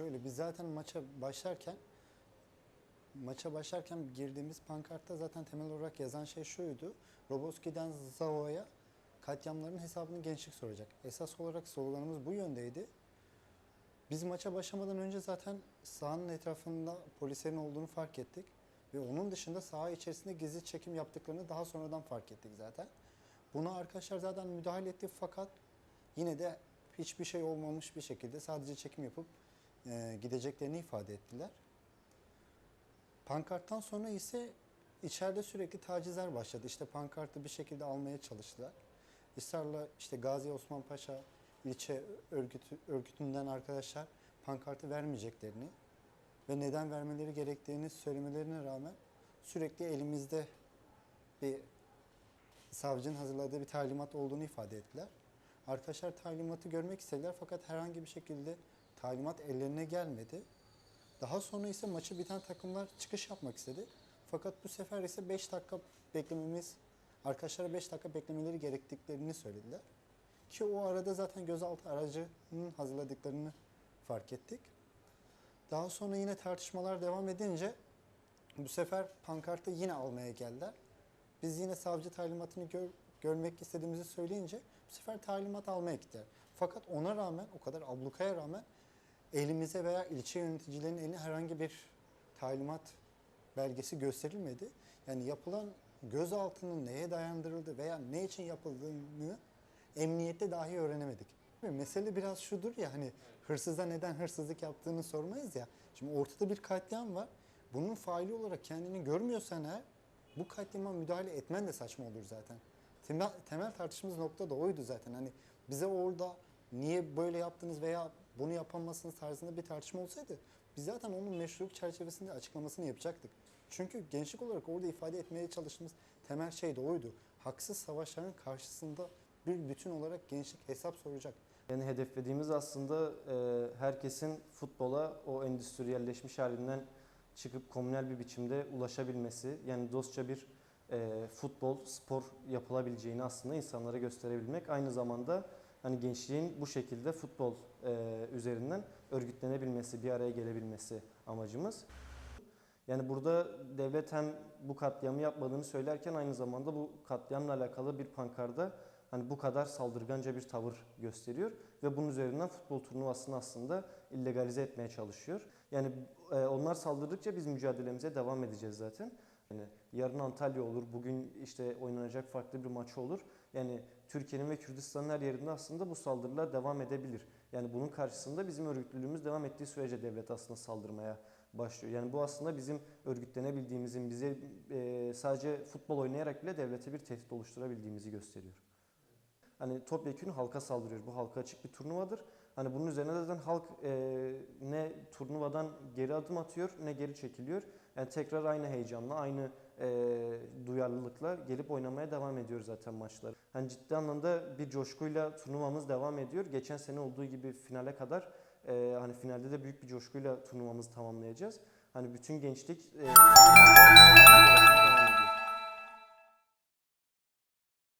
Şöyle biz zaten maça başlarken maça başlarken girdiğimiz pankartta zaten temel olarak yazan şey şuydu. Roboski'den Zavo'ya katliamların hesabını gençlik soracak. Esas olarak sloganımız bu yöndeydi. Biz maça başlamadan önce zaten sahanın etrafında polislerin olduğunu fark ettik. Ve onun dışında saha içerisinde gizli çekim yaptıklarını daha sonradan fark ettik zaten. Buna arkadaşlar zaten müdahale etti fakat yine de hiçbir şey olmamış bir şekilde sadece çekim yapıp e, gideceklerini ifade ettiler. Pankarttan sonra ise içeride sürekli tacizler başladı. İşte pankartı bir şekilde almaya çalıştılar. Israrla işte Gazi Osman Paşa ilçe örgütü, örgütünden arkadaşlar pankartı vermeyeceklerini ve neden vermeleri gerektiğini söylemelerine rağmen sürekli elimizde bir savcının hazırladığı bir talimat olduğunu ifade ettiler. Arkadaşlar talimatı görmek istediler fakat herhangi bir şekilde talimat ellerine gelmedi. Daha sonra ise maçı biten takımlar çıkış yapmak istedi. Fakat bu sefer ise 5 dakika beklememiz, arkadaşlara 5 dakika beklemeleri gerektiklerini söylediler. Ki o arada zaten gözaltı aracının hazırladıklarını fark ettik. Daha sonra yine tartışmalar devam edince bu sefer pankartı yine almaya geldiler. Biz yine savcı talimatını gör- görmek istediğimizi söyleyince bu sefer talimat almaya gittiler. Fakat ona rağmen, o kadar ablukaya rağmen elimize veya ilçe yöneticilerinin eline herhangi bir talimat belgesi gösterilmedi. Yani yapılan gözaltının neye dayandırıldığı veya ne için yapıldığını emniyette dahi öğrenemedik. Mesele biraz şudur ya hani hırsıza neden hırsızlık yaptığını sormayız ya. Şimdi ortada bir katliam var. Bunun faili olarak kendini görmüyorsan eğer bu katliama müdahale etmen de saçma olur zaten. Temel, temel tartışmamız nokta da oydu zaten. Hani bize orada niye böyle yaptınız veya bunu yapamazsınız tarzında bir tartışma olsaydı biz zaten onun meşruluk çerçevesinde açıklamasını yapacaktık. Çünkü gençlik olarak orada ifade etmeye çalıştığımız temel şey de oydu. Haksız savaşların karşısında bir bütün olarak gençlik hesap soracak. Yani hedeflediğimiz aslında e, herkesin futbola o endüstriyelleşmiş halinden çıkıp komünel bir biçimde ulaşabilmesi. Yani dostça bir e, futbol, spor yapılabileceğini aslında insanlara gösterebilmek. Aynı zamanda hani gençliğin bu şekilde futbol e, üzerinden örgütlenebilmesi, bir araya gelebilmesi amacımız. Yani burada devlet hem bu katliamı yapmadığını söylerken aynı zamanda bu katliamla alakalı bir pankarda hani bu kadar saldırganca bir tavır gösteriyor ve bunun üzerinden futbol turnuvasını aslında illegalize etmeye çalışıyor. Yani e, onlar saldırdıkça biz mücadelemize devam edeceğiz zaten. Yani yarın Antalya olur, bugün işte oynanacak farklı bir maç olur. Yani Türkiye'nin ve Kürdistan'ın her yerinde aslında bu saldırılar devam edebilir. Yani bunun karşısında bizim örgütlülüğümüz devam ettiği sürece devlet aslında saldırmaya başlıyor. Yani bu aslında bizim örgütlenebildiğimizin, bize e, sadece futbol oynayarak bile devlete bir tehdit oluşturabildiğimizi gösteriyor. Hani topyekun halka saldırıyor. Bu halka açık bir turnuvadır. Hani bunun üzerine zaten halk e, ne turnuvadan geri adım atıyor ne geri çekiliyor. Yani tekrar aynı heyecanla, aynı e, duyarlılıkla gelip oynamaya devam ediyor zaten maçları. Hani ciddi anlamda bir coşkuyla turnuvamız devam ediyor. Geçen sene olduğu gibi finale kadar e, hani finalde de büyük bir coşkuyla turnuvamızı tamamlayacağız. Hani bütün gençlik e.